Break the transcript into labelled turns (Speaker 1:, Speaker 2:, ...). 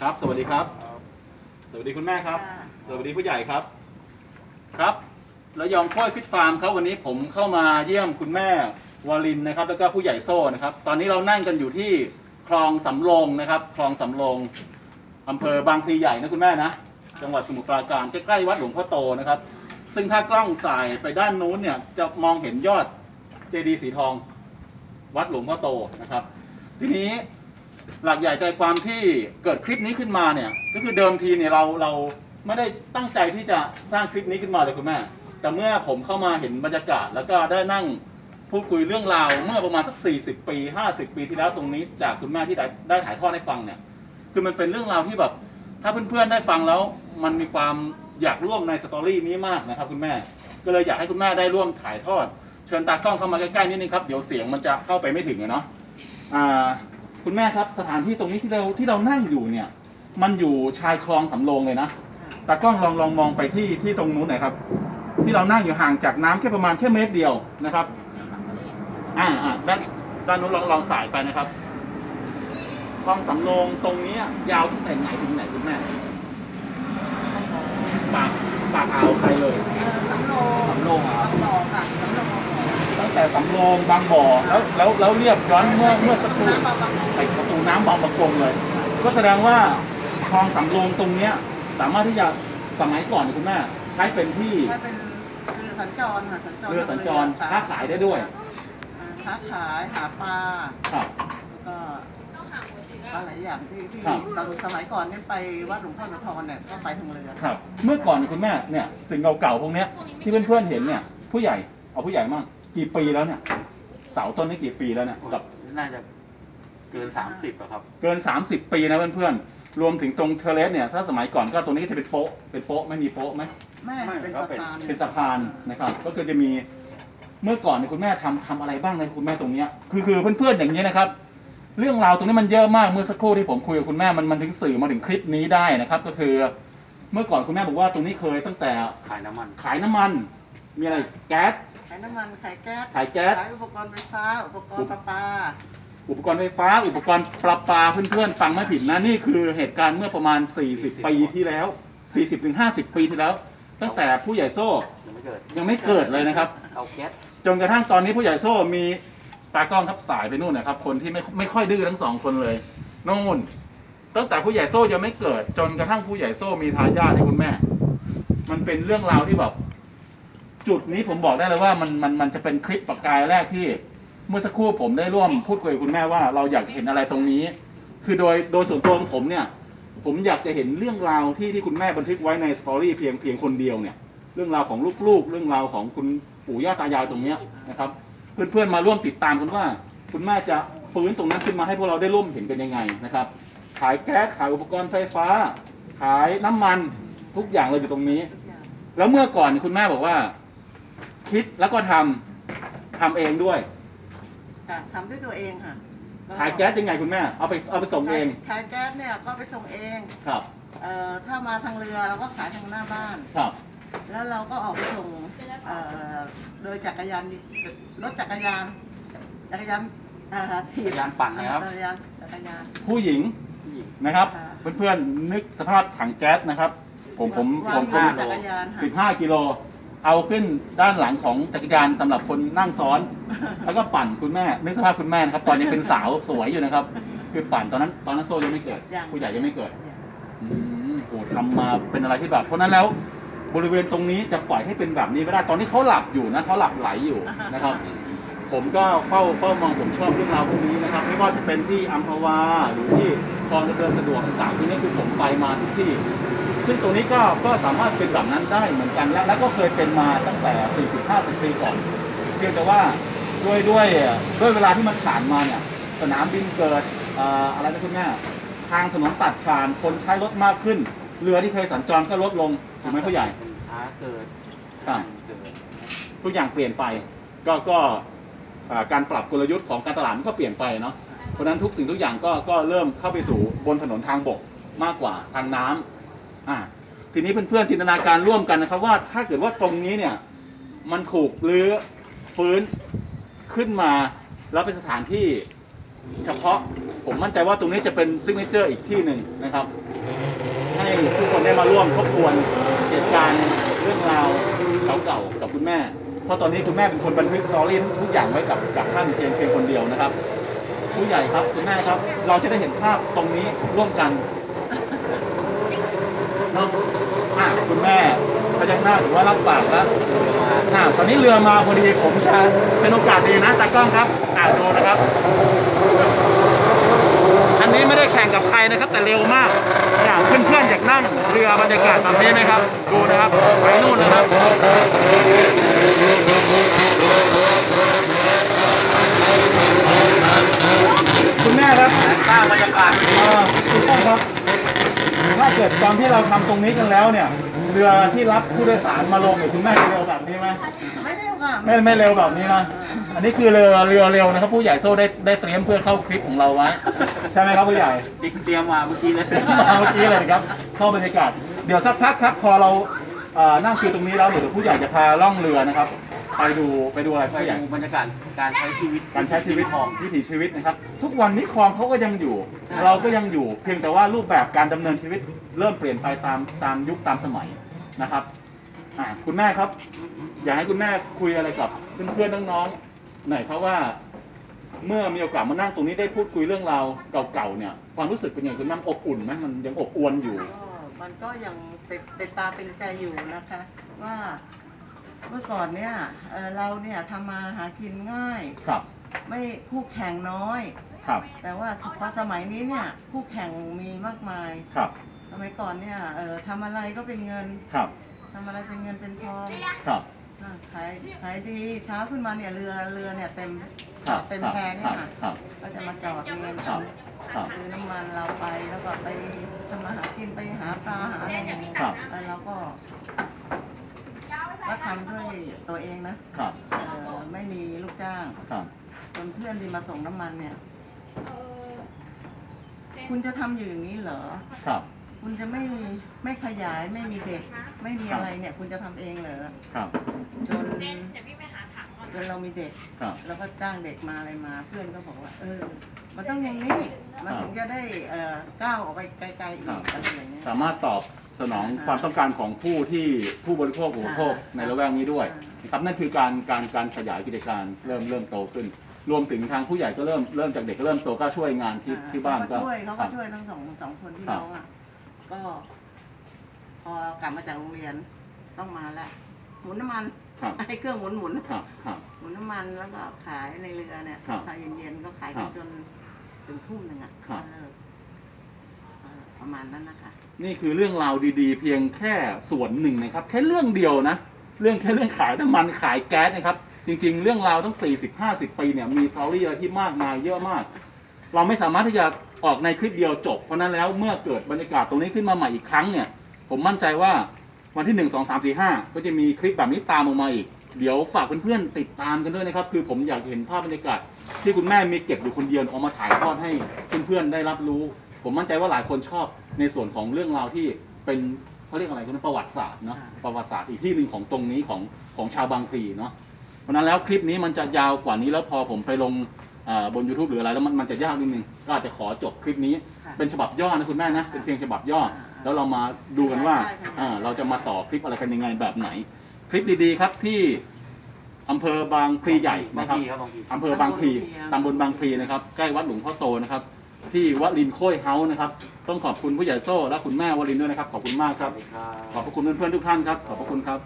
Speaker 1: ครับ สวัสดีครับ สวัสดีคุณแม่ครับ
Speaker 2: ค่ะ
Speaker 1: สวัสดีผู้ใหญ่ครับ ครับระยองค่อยฟิตฟาร์มครับวันนี้ผมเข้ามาเยี่ยมคุณแม่วาลินนะครับ แล้วก็ผู้ใหญ่โซ่นะครับ ตอนนี้เรานั่งกันอยู่ที่คลองสำโรงนะครับ คลองสำโรงอำเภอบางพลีใหญ่นะคุณแม่นะ จังหวัดสมุทรปราการใกล้ๆวัดหลวงพ่อโตนะครับ ซึ่งถ้ากล้องสายไปด้านนู้นเนี่ยจะมองเห็นยอดเจดีย์สีทอง วัดหลวงพ่อโตนะครับ ทีนี้ หลักใหญ่ใจความที่เกิดคลิปนี้ขึ้นมาเนี่ย ก็คือเดิมทีเนี่ยเราเราไม่ได้ตั้งใจที่จะสร้างคลิปนี้ขึ้นมาเลยคุณแม่ แต่เมื่อผมเข้ามาเห็นบรรยากาศ แล้วก็ได้นั่งพูดคุยเรื่องราวเมื่อประมาณสัก 40 ปี 50 ปีที่แล้วตรงนี้จากคุณแม่ที่ได้ได้ถ่ายทอดให้ฟังเนี่ย คือมันเป็นเรื่องราวที่แบบ ถ้าเพื่อนๆได้ฟังแล้ว มันมีความอยากร่วมในสตอรี่นี้มากนะครับคุณแม่ ก็เลยอยากให้คุณแม่ได้ร่วมถ่ายทอด เชิญตากล้องเข้ามาใกล้ๆนิดนึงครับ เดี๋ยวเสียงมันจะเข้าไปไม่ถึงอะเนาะอ่า คุณแม่ครับสถานที่ตรงนี้ที่เราที่เรานั่งอยู่เนี่ย มันอยู่ชายคลองสำโรงเลยนะตากล้องลองลองมองไปที่ที่ตรงนู้นหน่อยครับ ที่เรานั่งอยู่ห่างจากน้ำแค่ประมาณแค่เมตรเดียวนะครับ อ่าอ่าด้านด้านนู้นลองลองสายไปนะครับ คลองสำโรงตรงเนี้ยยาวตั้งแต่ไหนถึงไหนคุณแม่ปากปากอ่าวไทยเลย
Speaker 2: เออสำโรง
Speaker 1: สำโรงอะครับ
Speaker 2: สำโรงค่ะสำโรง
Speaker 1: ตั้งแต่สำโรงบางบ่อแล้วแล้วแล้วเรียบย้อนเมื่อเมื่อสักครู่
Speaker 2: น้ำบางบาง
Speaker 1: ไปประตูน้ำบางประกงเลย ก็แสดงว่าคลองสำโรงตรงเนี้ยสามารถที่จะสมัยก่อนเนี่ยคุณแม่ใช้เป็นที่
Speaker 2: ถ้าเป็นเรือสัญจรค่ะสัญจร
Speaker 1: เรือสัญจร
Speaker 2: ค่ะ
Speaker 1: ค้าขายได้ด้วย
Speaker 2: อ่าค้าขายหาปลา
Speaker 1: ครับ
Speaker 2: แล้วก็อะไรอย่างที่ที่
Speaker 1: ครับ
Speaker 2: ตอนสมัยก่อนเนี่ยไปวัดหลวงพ่อโสธรเนี่ยก็ไปทางเรือ
Speaker 1: ครับ เมื่อก่อนคุณแม่เนี่ยสิ่งเก่าๆพวกเนี้ยที่เพื่อนๆเห็นเนี่ยผู้ใหญ่เอาผู้ใหญ่มั่งกี่ ปีแล้วเนี่ย เสาต้นนี้กี่ปีแล้วเนี่ยกับ
Speaker 3: น่าจะเกินสามสิบอะครับ
Speaker 1: เกิน 30 ปีนะเพื่อนๆ รวมถึงตรงเทอร์เลสเนี่ย ถ้าสมัยก่อนก็ตรงนี้ก็จะเป็นโป๊ะ เป็นโป๊ะไม่มีโป๊ะไหม
Speaker 2: แม่
Speaker 3: ไม่
Speaker 2: เป็น
Speaker 3: ก็
Speaker 2: สะ
Speaker 3: เป็น
Speaker 2: พาน
Speaker 1: เป็นสะพานนะครับ ก็คือจะมีเมื่อก่อนเนี่ยคุณแม่ทำทำอะไรบ้างในคุณแม่ตรงเนี้ย คือคือเพื่อนๆอย่างนี้ยนะครับ เรื่องราวตรงนี้มันเยอะมาก เมื่อสักครู่ที่ผมคุยกับคุณแม่มันมันถึงสื่อมาถึงคลิปนี้ได้นะครับ ก็คือ เมื่อก่อนคุณแม่บอกว่าตรงนี้เคยตั้งแต่
Speaker 3: ขายน้ำมัน
Speaker 1: ขายน้ำมัน มีอะไรแก๊ส
Speaker 2: ขายน้ำมันขายแก๊ส
Speaker 1: ขายแก๊ส
Speaker 2: ขายอุปกรณ์ไฟฟ้า อุปกรณ์ประปา
Speaker 1: อุปกรณ์ไฟฟ้า อุปกรณ์ประปาเพื่อนๆฟังไม่ผิดนะนี่คือเหตุการณ์เมื่อประมาณ 40 ปีที่แล้ว 40-50 ปีที่แล้ว ตั้งแต่ผู้ใหญ่โซ่
Speaker 3: ยังไม่เกิด
Speaker 1: ยังไม่เกิดเลยนะครับ
Speaker 3: เอาแก๊ส
Speaker 1: จนกระทั่งตอนนี้ผู้ใหญ่โซ่มีตากล้องทับสายไปนู่นนะครับ คนที่ไม่ไม่ค่อยดื้อทั้งสองคนเลยนู่นตั้งแต่ผู้ใหญ่โซ่ยังไม่เกิด จนกระทั่งผู้ใหญ่โซ่มีทายาทให้คุณแม่ มันเป็นเรื่องราวที่แบบ จุดนี้ผมบอกได้เลยว่ามันมันมันจะเป็นคลิปปากกายแรกที่ เมื่อสักครู่ผมได้ร่วมพูดคุยกับคุณแม่ว่าเราอยากเห็นอะไรตรงนี้ คือโดยโดยส่วนตัวของผมเนี่ย ผมอยากจะเห็นเรื่องราวที่ที่คุณแม่บันทึกไว้ในสตอรี่เพียงเพียงคนเดียวเนี่ย เรื่องราวของลูกๆ เรื่องราวของคุณปู่ย่าตายายตรงเนี้ยนะครับ เพื่อนๆมาร่วมติดตามกันว่า คุณแม่จะฟื้นตรงนั้นขึ้นมาให้พวกเราได้ร่วมเห็นกันยังไงนะครับ ขายแก๊สขายอุปกรณ์ไฟฟ้า ขายน้ำมันทุกอย่างเลยอยู่ตรงนี้ แล้วเมื่อก่อนคุณแม่บอกว่า คิดแล้วก็ทำทำเองด้วย
Speaker 2: ค่ะทำด้วยตัวเองค่ะ
Speaker 1: ขายแก๊สยังไงคุณแม่ เอาไปเอาไปส่งเอง
Speaker 2: ขายแก๊สเนี่ยก็ไปส่งเอง
Speaker 1: ครับ
Speaker 2: เอ่อถ้ามาทางเรือเราก็ขายทางหน้าบ้าน
Speaker 1: ครับ
Speaker 2: แล้วเราก็ออกไปส่งเอ่อโดยจักรยานรถจักรยาน จักรยานเอ่อถีบ
Speaker 3: จักรยานปั่นนะครับ
Speaker 2: จักรยานจักรยาน
Speaker 1: ผู้หญิง
Speaker 3: ผู้หญิง
Speaker 1: นะครับ
Speaker 2: ค่ะ
Speaker 1: เพื่อนๆนึกสภาพถังแก๊สนะครับ ผมผม
Speaker 2: วา
Speaker 1: ผ
Speaker 2: ง
Speaker 1: ม
Speaker 2: บ
Speaker 1: ผม
Speaker 2: นจักรยานค่ะ
Speaker 1: สิบห้ากิโล เอาขึ้นด้านหลังของจักรยานสำหรับคนนั่งซ้อน แล้วก็ปั่นคุณแม่นึกสภาพคุณแม่นะครับตอนยังเป็นสาวสวยอยู่นะครับ คือปั่นตอนนั้นตอนนั้นโซ่ยังไม่เกิด
Speaker 2: ยัง
Speaker 1: ผู้ใหญ่ยังไม่เกิดอืมโหทำมาเป็นอะไรที่แบบ เพราะฉะนั้นแล้ว บริเวณตรงนี้จะปล่อยให้เป็นแบบนี้ไม่ได้ตอนนี้เขาหลับอยู่นะเขาหลับไหลอยู่นะครับ ผมก็เฝ้าเฝ้ามองผมชอบเรื่องราวพวกนี้นะครับ ไม่ว่าจะเป็นที่อัมพวาหรือที่คลองเดินสะดวกต่างๆตรงนี้คือผมไปมาทุกที่ ซึ่งตรงนี้ก็ก็สามารถเป็นแบบนั้นได้เหมือนกันและและก็เคยเป็นมาตั้งแต่ 40-50 ปีก่อนเพียงแต่ว่าด้วยด้วยด้วยเวลาที่มันผ่านมาเนี่ยสนามบินเกิดเอ่ออะไรนะคุณแม่ทางถนนตัดผ่านคนใช้รถมากขึ้น เรือที่เคยสัญจรก็ลดลงถูกไหมผู้ใหญ่
Speaker 3: สินค้าเกิด
Speaker 1: ครับ
Speaker 3: เกิด
Speaker 1: ทุกอย่างเปลี่ยนไป ก็ก็อ่าการปรับกลยุทธ์ของการตลาดมันก็เปลี่ยนไปเนาะเพราะฉะนั้นทุกสิ่งทุกอย่างก็ก็เริ่มเข้าไปสู่บนถนนทางบกมากกว่าทางน้ำ อ่าทีนี้เพื่อนๆจินตนาการร่วมกันนะครับ ว่าถ้าเกิดว่าตรงนี้เนี่ย มันถูกรื้อฟื้นขึ้นมาแล้วเป็นสถานที่เฉพาะผมมั่นใจว่าตรงนี้จะเป็นซิกเนเจอร์อีกที่หนึ่งนะครับ ให้ทุกคนได้มาร่วมทบทวนเหตุการณ์เรื่องราวเก่าๆกับคุณแม่ เพราะตอนนี้คุณแม่เป็นคนบันทึกสตอรี่ทุกอย่างไว้กับกับท่านเพียงเพียงคนเดียวนะครับ ผู้ใหญ่ครับคุณแม่ครับ เราจะได้เห็นภาพตรงนี้ร่วมกัน เนาะอะคุณแม่พยักหน้าถือว่ารับปากแล้วอะตอนนี้เรือมาพอดีผมจะเป็นโอกาสดีนะตากล้องครับอ่าดูนะครับ อันนี้ไม่ได้แข่งกับใครนะครับ แต่เร็วมากเนี่ยเพื่อนๆอยากนั่งเรือบรรยากาศแบบนี้ไหมครับ ดูนะครับไปนู่นนะครับคุณแม่ครับ
Speaker 3: สร้าบรรยากาศ
Speaker 1: อ่อคุณพ่อครับ ถ้าเกิดตอนที่เราทำตรงนี้กันแล้วเนี่ย เรือที่รับผู้โดยสารมาลงเนี่ยคุณแม่จะเร็วแบบนี้ไหม
Speaker 2: ไม่ได้ค่ะ
Speaker 1: ไม่ไม่เร็วแบบนี้นะอันนี้คือเรือเรือเร็วนะครับ ผู้ใหญ่โซ่ได้ได้เตรียมเพื่อเข้าคลิปของเราไว้ ใช่ไหมครับผู้ใหญ่
Speaker 3: เตรียมมาเมื่อกี้เลย
Speaker 1: มาเมื่อกี้เลยครับเข้าบรรยากาศ เดี๋ยวสักพักครับ พอเราเอ่อนั่งคุยตรงนี้แล้วเดี๋ยวผู้ใหญ่จะพาล่องเรือนะครับ ไปดูไปดูอะไร
Speaker 3: ไป
Speaker 1: ผู้ใหญ่
Speaker 3: ดูบรรยากาศการใช้ชีวิต
Speaker 1: การใช้ชีวิตของวิถีชีวิตนะครับ ทุกวันนี้คลองเขาก็ยังอยู่ เราก็ยังอยู่ เพียงแต่ว่ารูปแบบการดำเนินชีวิตเริ่มเปลี่ยนไปตามตามยุคตามสมัยนะครับอ่าคุณแม่ครับ อยากให้คุณแม่คุยอะไรกับเพื่อนๆน้องๆหน่อยครับว่า เมื่อมีโอกาสมานั่งตรงนี้ได้พูดคุยเรื่องราวเก่าๆเนี่ยความรู้สึกเป็นยังไงคุณแม่อบอุ่นไหมมันยังอบอวลอยู่
Speaker 2: ก็มันก็ยังติดติดตาเป็นใจอยู่นะคะ ว่า เมื่อก่อนเนี่ยเอ่อเราเนี่ยทำมาหากินง่าย
Speaker 1: ครับ
Speaker 2: ไม่คู่แข่งน้อย
Speaker 1: ครับ
Speaker 2: แต่ว่าพอสมัยนี้เนี่ยคู่แข่งมีมากมาย
Speaker 1: ครับ
Speaker 2: สมัยก่อนเนี่ยเอ่อทำอะไรก็เป็นเงิน
Speaker 1: ครับ
Speaker 2: ทำอะไรเป็นเงินเป็นทอง
Speaker 1: ครับ
Speaker 2: อ่าขายขายดีเช้าขึ้นมาเนี่ยเรือเรือเนี่ยเต็ม
Speaker 1: ครับ
Speaker 2: เต็ม
Speaker 1: ครับ
Speaker 2: แพเนี่
Speaker 1: ครั
Speaker 2: ย
Speaker 1: บ
Speaker 2: ค่ะ
Speaker 1: ครับ
Speaker 2: ก็จะมาจอดเรียน
Speaker 1: ครับ ครับ
Speaker 2: ซื้อน้ำมันเราไปแล้วก็ไปทำมาหากินไปหาปลาหาอะไร
Speaker 1: ครับ
Speaker 2: แล้วเราก็ ก็ทำด้วยตัวเองนะครับ เอ่อไม่มีลูกจ้าง
Speaker 1: ครับ
Speaker 2: จนเพื่อนที่มาส่งน้ำมันเนี่ย คุณจะทำอยู่อย่างนี้เหรอ
Speaker 1: ครับ
Speaker 2: คุณจะไม่ไม่ขยายไม่มีเด็ก ไม่มีอะไรเนี่ย คุณจะทำเองเหรอ
Speaker 1: ครับ
Speaker 2: จนจนเรามีเด็ก
Speaker 1: ครับ
Speaker 2: แล้วก็จ้างเด็กมาอะไรมา เพื่อนก็บอกว่า เออ มันต้องอย่างนี้มันถึงจะได้เอ่อก้าวออกไปไกลๆอี
Speaker 1: ครั
Speaker 2: ก
Speaker 1: บ
Speaker 2: อะไรอย่างเงี้ย
Speaker 1: สามารถตอบสนองความต้องการของผู้ที่ผู้บริโภคอุปโภค
Speaker 2: อ่า
Speaker 1: ในละแวกนี้ด้วย
Speaker 2: อ่า
Speaker 1: นะครับนั่นคือการการการขยายกิจการเริ่มเริ่มโตขึ้น รวมถึงทางผู้ใหญ่ก็เริ่มเริ่มจากเด็กก็เริ่มโตก็ช่วยงานที่
Speaker 2: อ่
Speaker 1: ที่บ้าน
Speaker 2: เขา
Speaker 1: ก็
Speaker 2: ก็ช่วยเขา
Speaker 1: ค
Speaker 2: ก็
Speaker 1: รับ
Speaker 2: ช่วยทั้งสองสองคนที่
Speaker 1: ครับ
Speaker 2: น้องอะก็ พอกลับมาจากโรงเรียนต้องมาละหมุนน้ำมัน
Speaker 1: ครับ
Speaker 2: ไอ้เครื่องหมุนหมุน
Speaker 1: ครับครับ
Speaker 2: หมุนน้ำมันแล้วก็ขายในเรือเนี่ย
Speaker 1: ครับ
Speaker 2: ขายเย็นๆก็ขาย
Speaker 1: ครั
Speaker 2: กัน
Speaker 1: บ
Speaker 2: จนถึงทุ่มหนึ่งอะ
Speaker 1: ครับ
Speaker 2: ก็เลิกเอ่อประมาณนั้นนะคะ
Speaker 1: นี่คือเรื่องราวดีๆ เพียงแค่ส่วนหนึ่งนะครับ แค่เรื่องเดียวนะ เรื่องแค่เรื่องขายน้ำมันขายแก๊สนะครับ จริง ๆ เรื่องราวทั้ง 40-50 ปีเนี่ยมีสตอรี่อะไรที่มากมายเยอะมาก เราไม่สามารถที่จะออกในคลิปเดียวจบ เพราะฉะนั้นแล้วเมื่อเกิดบรรยากาศตรงนี้ขึ้นมาใหม่อีกครั้งเนี่ย ผมมั่นใจว่า วันที่1 2 3 4 5ก็จะมีคลิปแบบนี้ตามออกมาอีก เดี๋ยวฝากเพื่อนๆติดตามกันด้วยนะครับ คือผมอยากเห็นภาพบรรยากาศที่คุณแม่มีเก็บอยู่คนเดียวเอามาถ่ายทอดให้เพื่อนๆได้รับรู้ ผมมั่นใจว่าหลายคนชอบในส่วนของเรื่องราวที่เป็นเขาเรียกอะไรคุณประวัติศาสตร์เนาะ
Speaker 2: อ่า
Speaker 1: ประวัติศาสตร์อีกที่หนึ่งของตรงนี้ของของชาวบางพลีเนาะเพราะฉะนั้นแล้วคลิปนี้มันจะยาวกว่านี้แล้วพอผมไปลงเอ่อบน YouTube หรืออะไรแล้วมันมันจะยากนิดนึงก็อาจจะขอจบคลิปนี้
Speaker 2: ค่ะ
Speaker 1: เป็นฉบับย่อนะคุณแม่นะเป็นเพียงฉบับย่อ
Speaker 2: อ่า
Speaker 1: แล้วเรามาดูกันว่า
Speaker 2: ใช่ใช่
Speaker 1: อ่าเราจะมาต่อคลิปอะไรกันยังไงแบบไหน คลิปดีๆครับที่อำเภอบางพลีใหญ่
Speaker 3: บาง
Speaker 1: นะครับ
Speaker 3: ทีครับบางที
Speaker 1: อำเภอบางพลีตำบลบางพลีนะครับใกล้วัดหลวงพ่อโตนะครับ ที่วัดลินโค้ยเฮาส์นะครับ ต้องขอบคุณผู้ใหญ่โซ่และคุณแม่วลินด้วยนะครับ ขอบคุณมากครับ
Speaker 3: สวัสดีครับ
Speaker 1: ขอบพระคุณเพื่อนๆทุกท่านครับ ขอบพระคุณครับ